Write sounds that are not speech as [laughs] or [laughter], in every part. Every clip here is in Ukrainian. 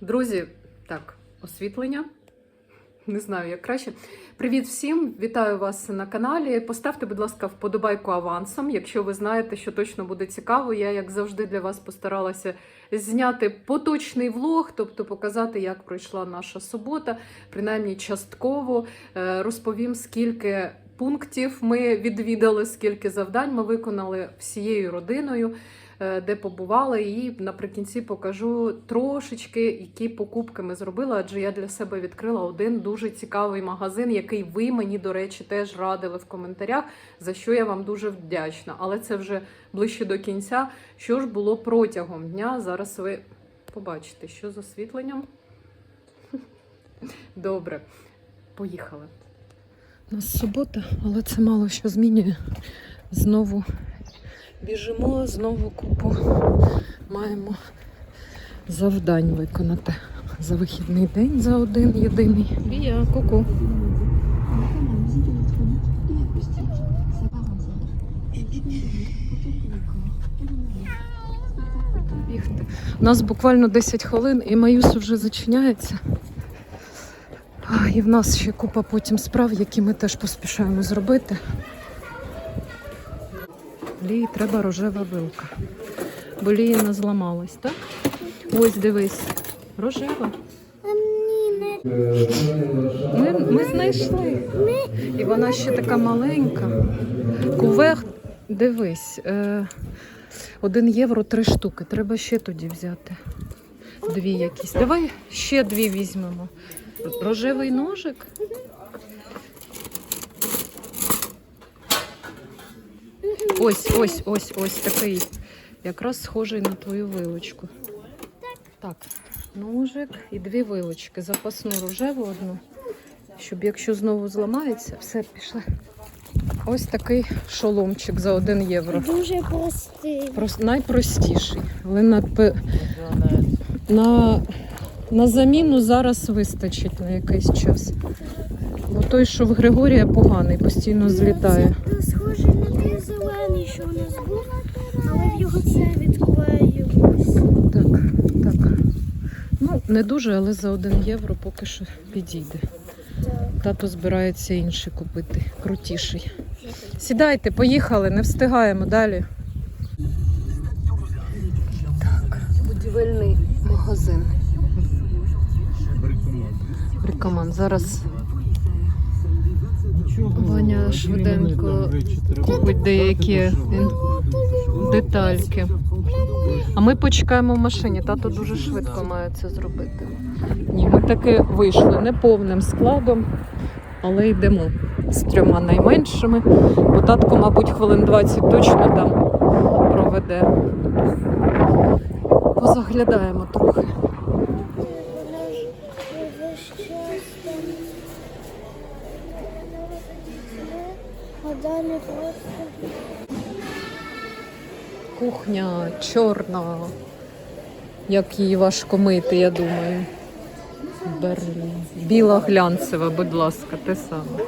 Друзі, так, освітлення. Не знаю, як краще. Привіт всім! Вітаю вас на каналі. Поставте, будь ласка, вподобайку авансом. Якщо ви знаєте, що точно буде цікаво, я, як завжди, для вас постаралася зняти поточний влог, тобто показати, як пройшла наша субота, принаймні частково. Е, Розповім, скільки пунктів ми відвідали, скільки завдань ми виконали всією родиною. Е, Де побували, і наприкінці покажу трошечки, які покупки ми зробили. Адже я для себе відкрила один дуже цікавий магазин, який ви мені, до речі, теж радили в коментарях, за що я вам дуже вдячна. Але це вже ближче до кінця. Що ж було протягом дня? Зараз ви побачите, що з освітленням. [laughs] Добре, поїхали. У нас субота, але це мало що змінює. Знову біжимо, знову купу маємо завдань виконати за вихідний день, за один єдиний. Бія, ку-ку. Бігти. У нас буквально 10 хвилин і Маюс вже зачиняється. А, І в нас ще купа потім справ, які ми теж поспішаємо зробити. Треба рожева вилка. Бо Ліїна зламалась, так? Ось дивись, рожева. Ми, ми знайшли. І вона ще така маленька. Кувер, дивись, е, один євро три штуки. Треба ще тоді взяти. Дві якісь. Давай ще дві візьмемо. Рожевий ножик. Ось, ось, ось, ось такий. Якраз схожий на твою вилочку. Так, ножик і дві вилочки. Запасну рожеву одну. Щоб якщо знову зламається, все пішли. Ось такий шоломчик за 1 євро. Дуже простий. Просто найпростіший. Але на, на, на заміну зараз вистачить на якийсь час. Бо той, що в Григорія поганий, постійно злітає. Це схоже на той зелений, що у нас був, але в його це відклеїлось. Так, так. Ну, не дуже, але за 1 євро поки що підійде. Тато збирається інший купити, крутіший. Сідайте, поїхали, не встигаємо далі. Так, будівельний магазин. Брикоман. Зараз Ваня швиденько купить деякі детальки. А ми почекаємо в машині. Тато дуже швидко має це зробити. Ні, ми таки вийшли не повним складом, але йдемо з трьома найменшими. Бо татко, мабуть, хвилин 20 точно там проведе. Позаглядаємо трохи. Вона ж весь час там. А далі просто Кухня чорна. Як її важко мити, я думаю. Берлін. Біла глянцева, будь ласка, те саме.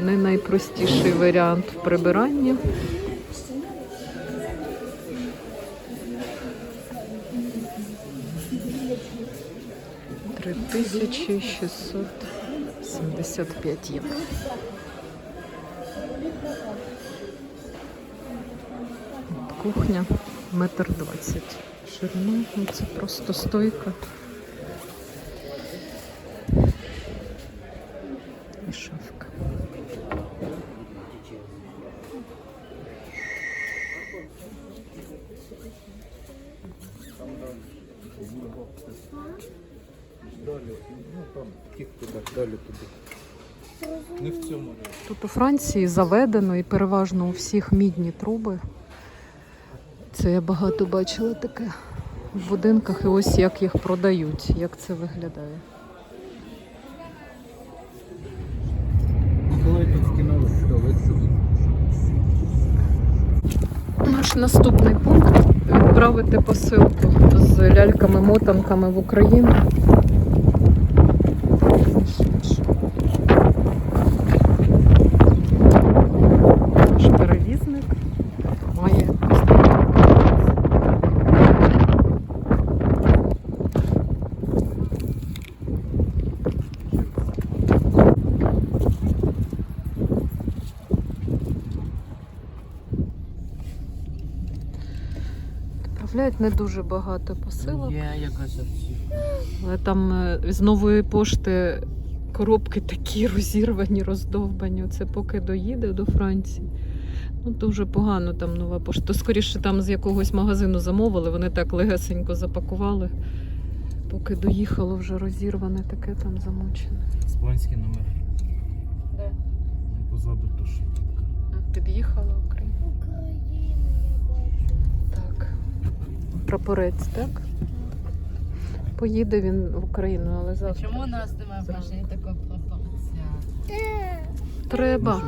Не найпростіший варіант в прибиранні. Три тисячі шістсот сімдесят п'ять євро. Кухня метр двадцять. Ширина, ну це просто стойка. І шафка. Ну там тих туди, далі туди. Не в цьому. Тут у Франції заведено і переважно у всіх мідні труби. Це я багато бачила таке в будинках, і ось як їх продають, як це виглядає. Наш наступний пункт відправити посилку з ляльками-мотанками в Україну. Наш перевізник має відправляють не дуже багато посилок. Є якась опція. Але там е, з нової пошти коробки такі розірвані, роздовбані. Це поки доїде до Франції. Ну, дуже погано там нова пошта. То скоріше там з якогось магазину замовили, вони так легесенько запакували. Поки доїхало вже розірване, таке там замочене. Іспанський номер. Де? Позаду то що. Під'їхала Прапорець, так? Поїде він в Україну, але завтра. Чому у нас немає в машині такого пропорція? Де? Треба.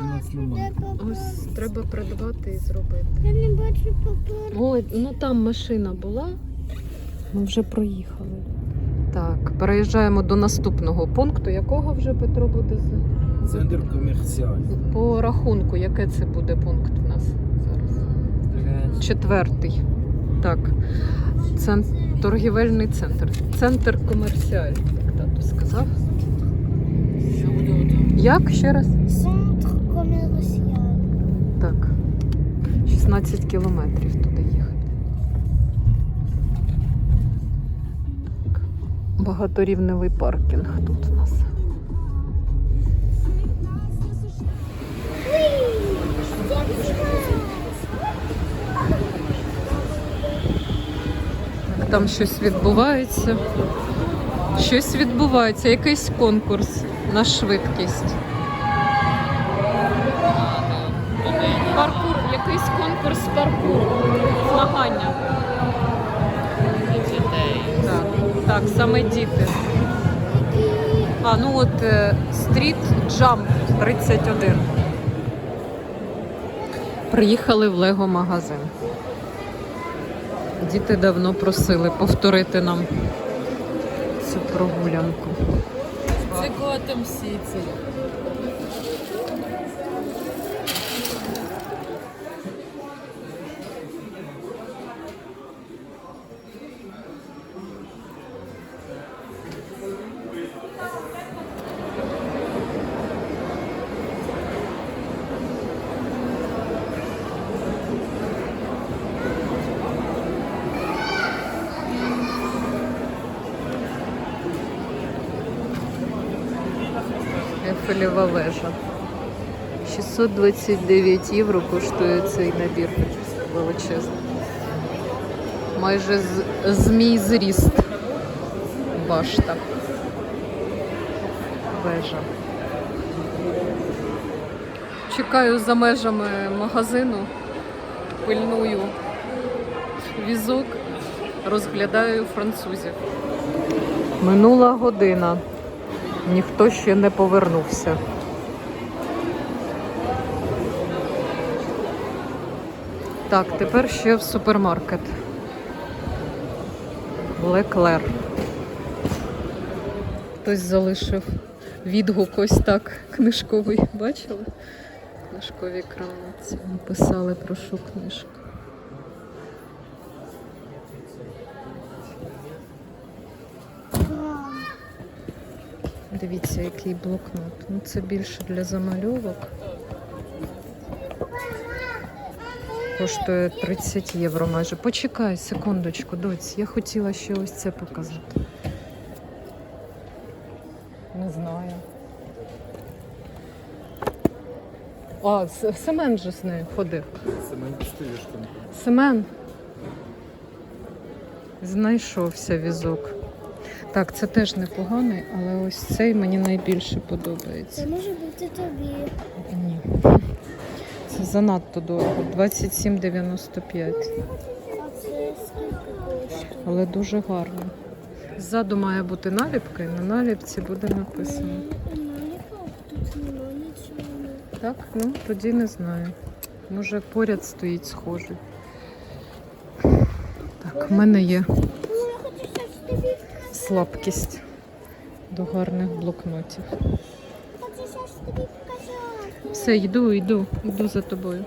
У? Ось треба придбати і зробити. Я не бачу папа. Ой, ну там машина була. Ми вже проїхали. Так, переїжджаємо до наступного пункту. Якого вже Петро буде з- Центр комерціальний. по рахунку? Який це буде пункт в нас зараз? Четвертий. Так. Цен... Торгівельний центр. Центр комерціальний, як тато сказав. Як ще раз? Центр комерціальний. Так. 16 кілометрів туди їхати. Багаторівневий паркінг тут у нас. Там щось відбувається. Щось відбувається, якийсь конкурс на швидкість. Паркур, якийсь конкурс паркуру. Змагання. Так, так, саме діти. А, ну от е, стріт джамп 31. Приїхали в Лего магазин. Діти давно просили повторити нам цю прогулянку. Це Готем Сіті. Ефелєва вежа. 629 євро коштує цей набір величезний. Майже з, змій зріст. Башта. Вежа. Чекаю за межами магазину, пильную візок, розглядаю французів. Минула година. Ніхто ще не повернувся. Так, тепер ще в супермаркет. Леклер. Хтось залишив відгук ось так книжковий. Бачили? Книжкові крамниці. Писали про що книжку. Дивіться, який блокнот. Ну, це більше для замальовок. Коштує 30 євро майже. Почекай секундочку, доць. Я хотіла ще ось це показати. Не знаю. А, Семен же з нею ходив. Семен. Семен. Знайшовся візок. Так, це теж непоганий, але ось цей мені найбільше подобається. Це може бути тобі. Ні. Це занадто дорого. 27,95. А це скільки коштує? Але дуже гарно. Ззаду має бути наліпка, і на наліпці буде написано. Наліпа, тут нічого. Так, ну тоді не знаю. Може поряд стоїть схожий. Так, в мене є слабкість до гарних блокнотів. Все, йду, йду, йду за тобою.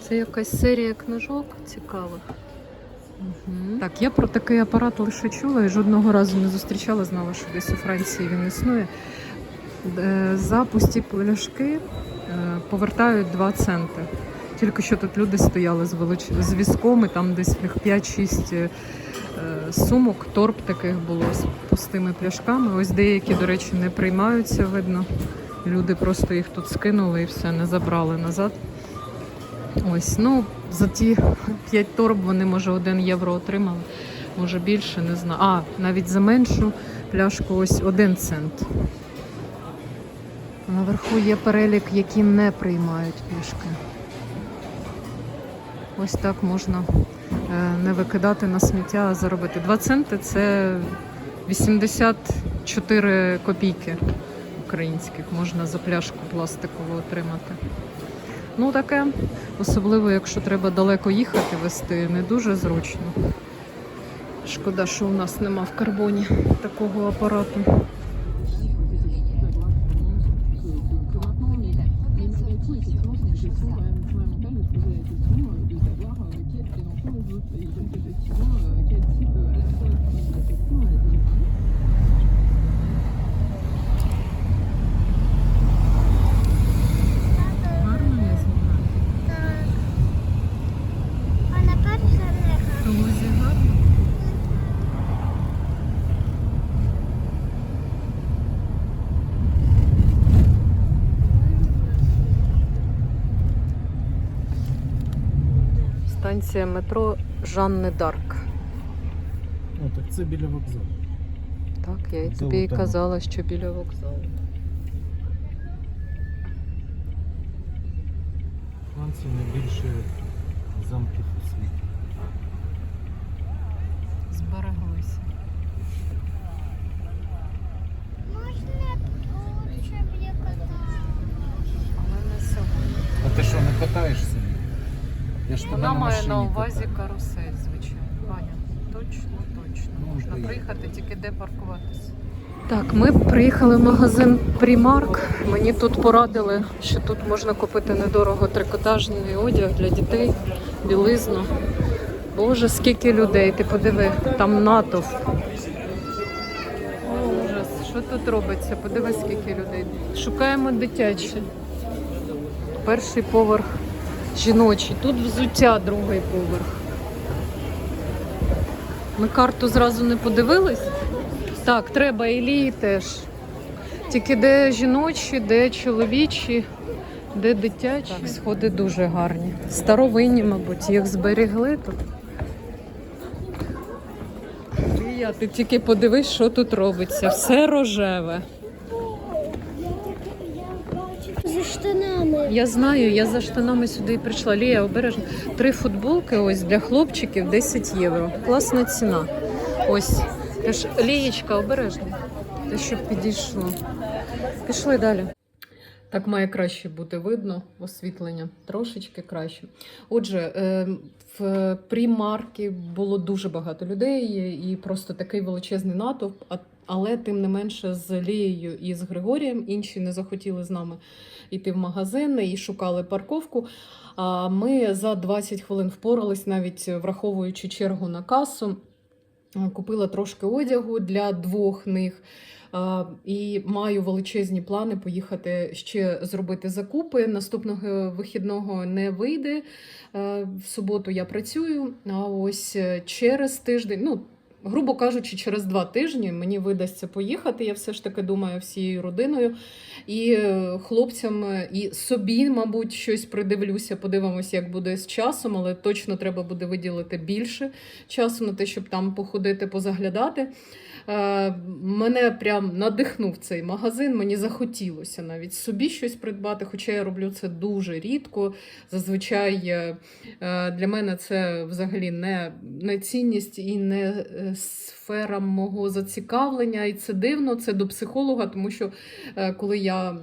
Це якась серія книжок цікавих. Угу. Так, я про такий апарат лише чула і жодного разу не зустрічала, знала, що десь у Франції він існує. Е, За пусті пляшки е, повертають 2 центи. Тільки що тут люди стояли з велич... з візком, там десь в них 5-6 е, сумок, торб таких було з пустими пляшками. Ось деякі, до речі, не приймаються, видно. Люди просто їх тут скинули і все, не забрали назад. Ось, ну, за ті 5 торб вони, може, 1 євро отримали, може більше, не знаю. А, навіть за меншу пляшку ось 1 цент. Наверху є перелік, які не приймають пляшки. Ось так можна е, не викидати на сміття, а заробити. 2 центи це 84 копійки українських можна за пляшку пластикову отримати. Ну таке, особливо, якщо треба далеко їхати вести, не дуже зручно. Шкода, що у нас нема в карбоні такого апарату. Гарно я знімаю. Так. А на перше не гарно. Лузі гарно. Станція метро Жанни Дарк. О, так це біля вокзалу. Так, я і тобі і казала, що біля вокзалу. Франція найбільше замків у світі. Збереглися. Можна тут, щоб я катала? Але не сьогодні. А ти що, не катаєшся? Я ж тебе Вона на має на увазі карусель, звичайно. Ваня, точно, точно. Ну, Можна приїхати, тільки де паркуватися. Так, ми приїхали в магазин Primark. Мені тут порадили, що тут можна купити недорого трикотажний одяг для дітей, білизну. Боже, скільки людей, ти подиви, там натовп. О, ужас, що тут робиться? Подиви, скільки людей. Шукаємо дитяче. Перший поверх жіночий. Тут взуття другий поверх. Ми карту зразу не подивились. Так, треба Ілії теж. Тільки де жіночі, де чоловічі, де дитячі. Так, сходи дуже гарні. Старовинні, мабуть, їх зберегли тут. Ти тільки подивись, що тут робиться. Все рожеве. За штанами. Я знаю, я за штанами сюди і прийшла. Лія, обережно. Три футболки ось для хлопчиків 10 євро. Класна ціна. Ось. Лієчка, обережно. Те, щоб підійшло. Пішли далі. Так має краще бути видно, освітлення трошечки краще. Отже, е, в примарки було дуже багато людей і просто такий величезний натовп. Але тим не менше з Лією і з Григорієм інші не захотіли з нами йти в магазин і шукали парковку. А ми за 20 хвилин впорались, навіть враховуючи чергу на касу. Купила трошки одягу для двох них. І маю величезні плани поїхати ще зробити закупи. Наступного вихідного не вийде. Е, В суботу я працюю. А ось е, через тиждень, ну грубо кажучи, через два тижні мені видасться поїхати. Я все ж таки думаю всією родиною і е, хлопцям, е, і собі, мабуть, щось придивлюся. Подивимося, як буде з часом, але точно треба буде виділити більше часу на те, щоб там походити, позаглядати. Е, Мене прям надихнув цей магазин. Мені захотілося навіть собі щось придбати, хоча я роблю це дуже рідко. Зазвичай для мене це взагалі не, не цінність і не е, сфера мого зацікавлення. І це дивно, це до психолога, тому що е, коли я.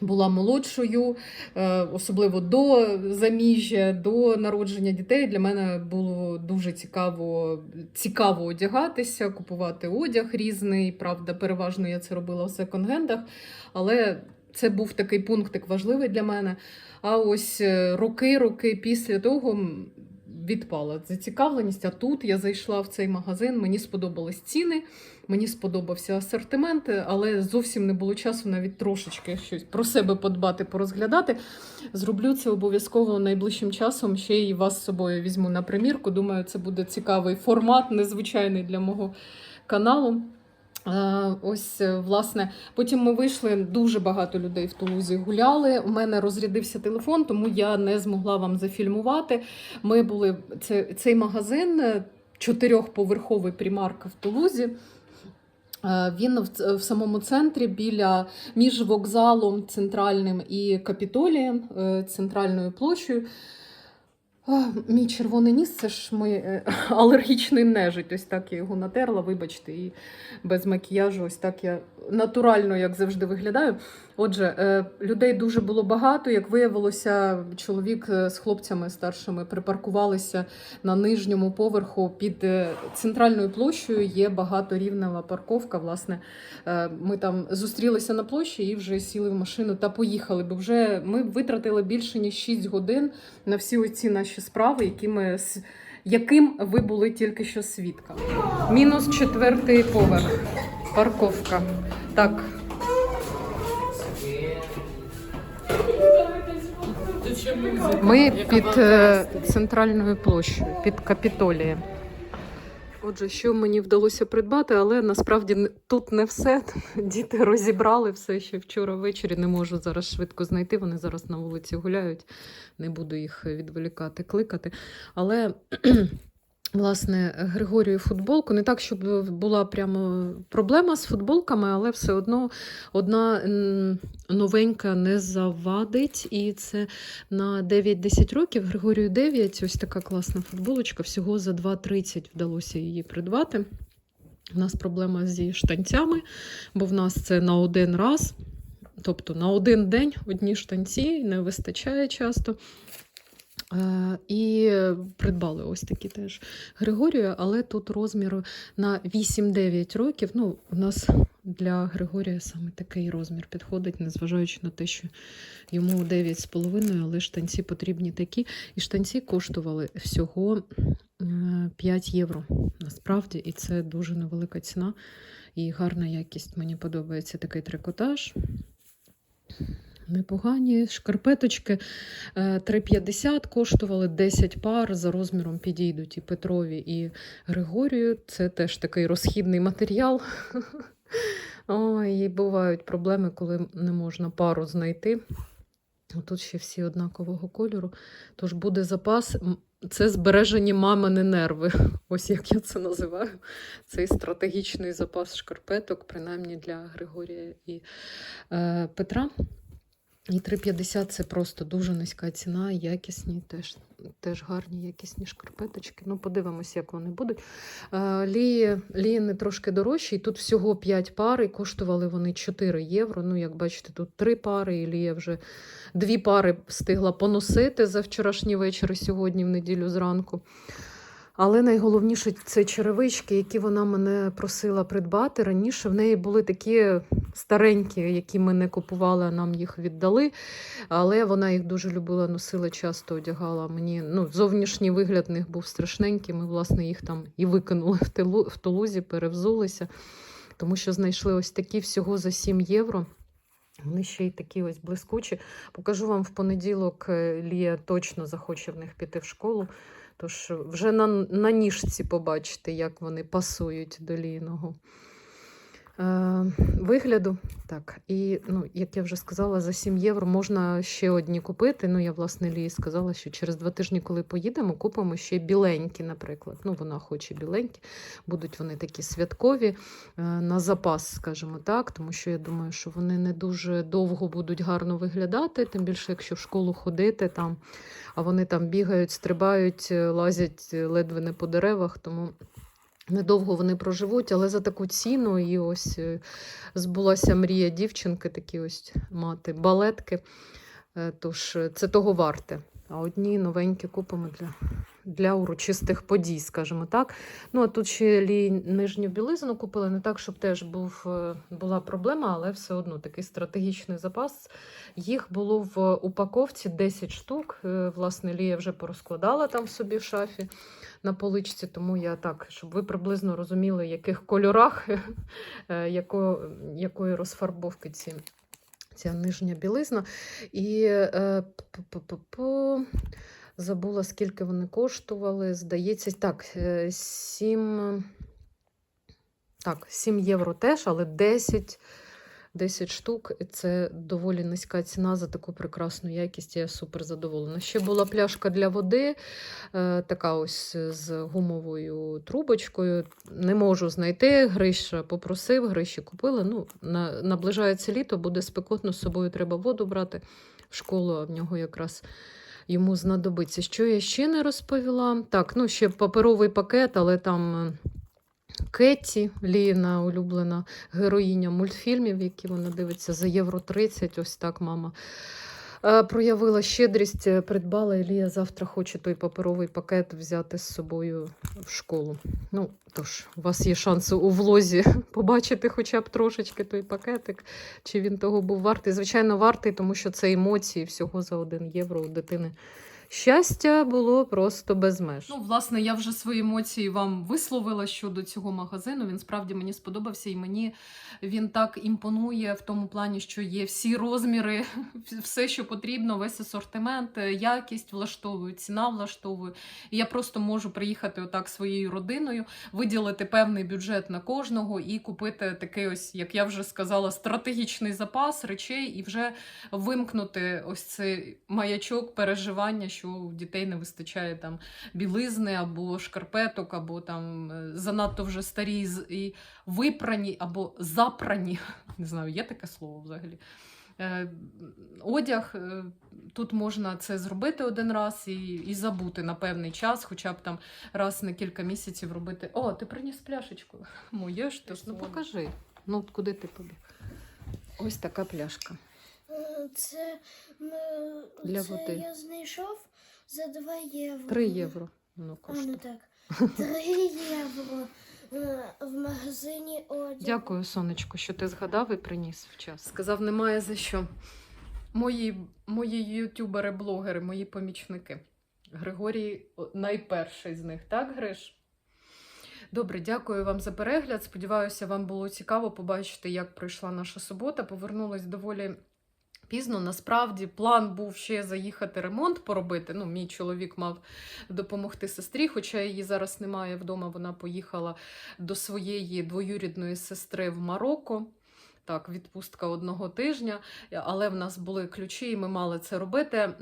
Була молодшою, е, особливо до заміжжя, до народження дітей. Для мене було дуже цікаво, цікаво одягатися, купувати одяг різний. Правда, переважно я це робила в секонд-гендах, але це був такий пунктик важливий для мене. А ось е, роки, роки після того відпала зацікавленість. А тут я зайшла в цей магазин, мені сподобались ціни, мені сподобався асортимент, але зовсім не було часу навіть трошечки щось про себе подбати, порозглядати. Зроблю це обов'язково найближчим часом. Ще й вас з собою візьму на примірку. Думаю, це буде цікавий формат, незвичайний для мого каналу. Е, Ось, е, власне, потім ми вийшли. Дуже багато людей в Тулузі гуляли. У мене розрядився телефон, тому я не змогла вам зафільмувати. Ми були це, цей магазин е, чотирьохповерховий примарк в Тулузі. Він в, в самому центрі біля між вокзалом центральним і Капітолієм, центральною площею. А, Мій червоний ніс це ж мій е, [laughs] алергічний нежить. Ось так я його натерла, вибачте, і без макіяжу, ось так я натурально, як завжди, виглядаю. Отже, е, людей дуже було багато. Як виявилося, чоловік е, з хлопцями старшими припаркувалися на нижньому поверху під е, центральною площею. Є багаторівнева парковка. Власне, ми там зустрілися на площі і вже сіли в машину та поїхали. Бо вже ми витратили більше ніж 6 годин на всі оці наші справи, які ми яким ви були тільки що свідками. Мінус четвертий поверх. Парковка. Так, ми під е, центральною площею, під Капітолієм. Отже, що мені вдалося придбати, але насправді тут не все. [laughs] Діти розібрали все ще вчора ввечері. Не можу зараз швидко знайти. Вони зараз на вулиці гуляють. Не буду їх відволікати, кликати. Але. Власне, Григорію футболку. Не так, щоб була прямо проблема з футболками, але все одно одна новенька не завадить. І це на 9-10 років. Григорію 9. Ось така класна футболочка. Всього за 2,30 вдалося її придбати. У нас проблема зі штанцями, бо в нас це на один раз. Тобто на один день одні штанці не вистачає часто. Е, І придбали ось такі теж Григорію, але тут розмір на 8-9 років. Ну, у нас для Григорія саме такий розмір підходить, незважаючи на те, що йому 9,5, але штанці потрібні такі. І штанці коштували всього е, 5 євро. Насправді, і це дуже невелика ціна і гарна якість. Мені подобається такий трикотаж. Непогані шкарпеточки е, 3,50 коштували 10 пар за розміром підійдуть і Петрові, і Григорію. Це теж такий розхідний матеріал. [laughs] Ой, і бувають проблеми, коли не можна пару знайти. Тут ще всі однакового кольору. Тож буде запас. Це збережені мамини нерви. [laughs] Ось як я це називаю. Цей стратегічний запас шкарпеток, принаймні для Григорія і е, Петра. І 3,50 це просто дуже низька ціна, якісні, теж, теж гарні якісні шкарпеточки. Ну, подивимось, як вони будуть. Е, Лії, лії не трошки дорожчі, тут всього 5 пар, і коштували вони 4 євро. Ну, як бачите, тут 3 пари, і Лія вже дві пари встигла поносити за вчорашній вечір і сьогодні, в неділю зранку. Але найголовніше це черевички, які вона мене просила придбати. Раніше в неї були такі старенькі, які ми не купували, а нам їх віддали. Але вона їх дуже любила, носила, часто одягала. Мені ну, зовнішній вигляд в них був страшненький. Ми, власне, їх там і викинули в, Тилу, в Тулузі, перевзулися, тому що знайшли ось такі всього за 7 євро. Вони ще й такі ось блискучі. Покажу вам в понеділок. е, Лія точно захоче в них піти в школу. Тож вже на, на ніжці побачите, як вони пасують до лійного е, вигляду. Так, і ну, як я вже сказала, за 7 євро можна ще одні купити. Ну, я власне Лії сказала, що через два тижні, коли поїдемо, купимо ще біленькі, наприклад. Ну, вона хоче біленькі. Будуть вони такі святкові е, на запас, скажімо так, тому що я думаю, що вони не дуже довго будуть гарно виглядати, тим більше, якщо в школу ходити там, а вони там бігають, стрибають, е, лазять е, ледве не по деревах, тому. Недовго вони проживуть, але за таку ціну і ось е, збулася мрія дівчинки, такі ось мати балетки. Е, Тож е, це того варте. А одні новенькі купимо для, для урочистих подій, скажімо так. Ну, а тут ще нижню білизну купили, не так, щоб теж був, е, була проблема, але все одно такий стратегічний запас. Їх було в упаковці 10 штук. Е, Власне, Лія вже порозкладала там собі в шафі на поличці, тому я так, щоб ви приблизно розуміли, в яких кольорах, [laughs] е, яко, якої розфарбовки ці. Ця нижня білизна. І е, п-п-п-п, забула, скільки вони коштували. Здається, так, 7, так, 7 євро теж, але 10, 10 штук. Це доволі низька ціна за таку прекрасну якість. Я супер задоволена. Ще була пляшка для води, е, така ось з гумовою трубочкою. Не можу знайти. Гриша попросив, Гриші купили. Ну, наближається літо, буде спекотно, з собою треба воду брати в школу, в нього якраз йому знадобиться. Що я ще не розповіла? Так, ну ще паперовий пакет, але там. е, Кетті, Ліна, улюблена героїня мультфільмів, які вона дивиться за євро 30. Ось так мама проявила щедрість, е, придбала. Ілія. Завтра хоче той паперовий пакет взяти з собою в школу. Ну, тож, у вас є шанс у влозі [laughs] побачити хоча б трошечки той пакетик, чи він того був вартий. Звичайно, вартий, тому що це емоції всього за 1 євро у дитини. Щастя було просто без меж. Ну, власне, я вже свої емоції вам висловила щодо цього магазину. Він справді мені сподобався, і мені він так імпонує в тому плані, що є всі розміри, [laughs] все, що потрібно, весь асортимент, якість влаштовую, ціна влаштовую. І я просто можу приїхати отак своєю родиною, виділити певний бюджет на кожного і купити такий ось, як я вже сказала, стратегічний запас речей і вже вимкнути ось цей маячок переживання, що у дітей не вистачає там білизни або шкарпеток, або там е, занадто вже старі і випрані, або запрані. [laughs] Не знаю, є таке слово взагалі. Е, Одяг е, тут можна це зробити один раз і, і забути на певний час, хоча б там раз на кілька місяців робити. О, ти приніс пляшечку. [laughs] Моє ж ти ж, ну покажи. Ну, куди ти побіг? Ось така пляшка. Е, Це, Для це води. я знайшов за 2 євро. Три євро. Ну, А, ну так. [laughs] 3 євро е, в магазині одягу. Дякую, сонечко, що ти згадав і приніс в час. Сказав, немає за що. Мої, мої ютубери, блогери, мої помічники. Григорій найперший з них, так, Гриш? Добре, дякую вам за перегляд. Сподіваюся, вам було цікаво побачити, як пройшла наша субота. Повернулась доволі пізно. Насправді, план був ще заїхати ремонт поробити. Ну, мій чоловік мав допомогти сестрі, хоча її зараз немає вдома. Вона поїхала до своєї двоюрідної сестри в Марокко. Так, відпустка одного тижня, але в нас були ключі, і ми мали це робити.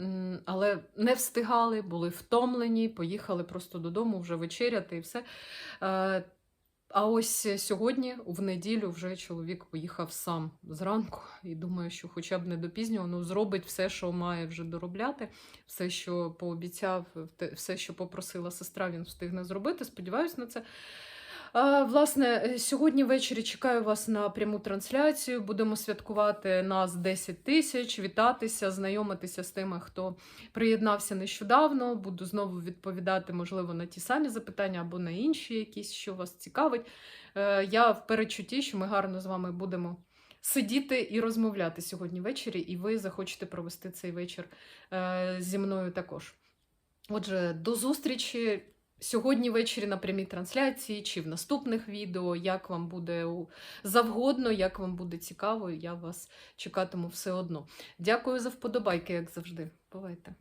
Але не встигали, були втомлені, поїхали просто додому вже вечеряти і все. Е, А ось сьогодні, в неділю, вже чоловік поїхав сам зранку і думаю, що хоча б не до пізнього, ну зробить все, що має вже доробляти, все, що пообіцяв, все, що попросила сестра, він встигне зробити. Сподіваюсь на це. Власне, сьогодні ввечері чекаю вас на пряму трансляцію. Будемо святкувати нас 10 тисяч, вітатися, знайомитися з тими, хто приєднався нещодавно. Буду знову відповідати, можливо, на ті самі запитання або на інші, якісь, що вас цікавить. Е, Я в передчутті, що ми гарно з вами будемо сидіти і розмовляти сьогодні ввечері, і ви захочете провести цей вечір е, зі мною також. Отже, до зустрічі. Сьогодні ввечері на прямій трансляції чи в наступних відео, як вам буде завгодно, як вам буде цікаво, я вас чекатиму все одно. Дякую за вподобайки, як завжди. Бувайте!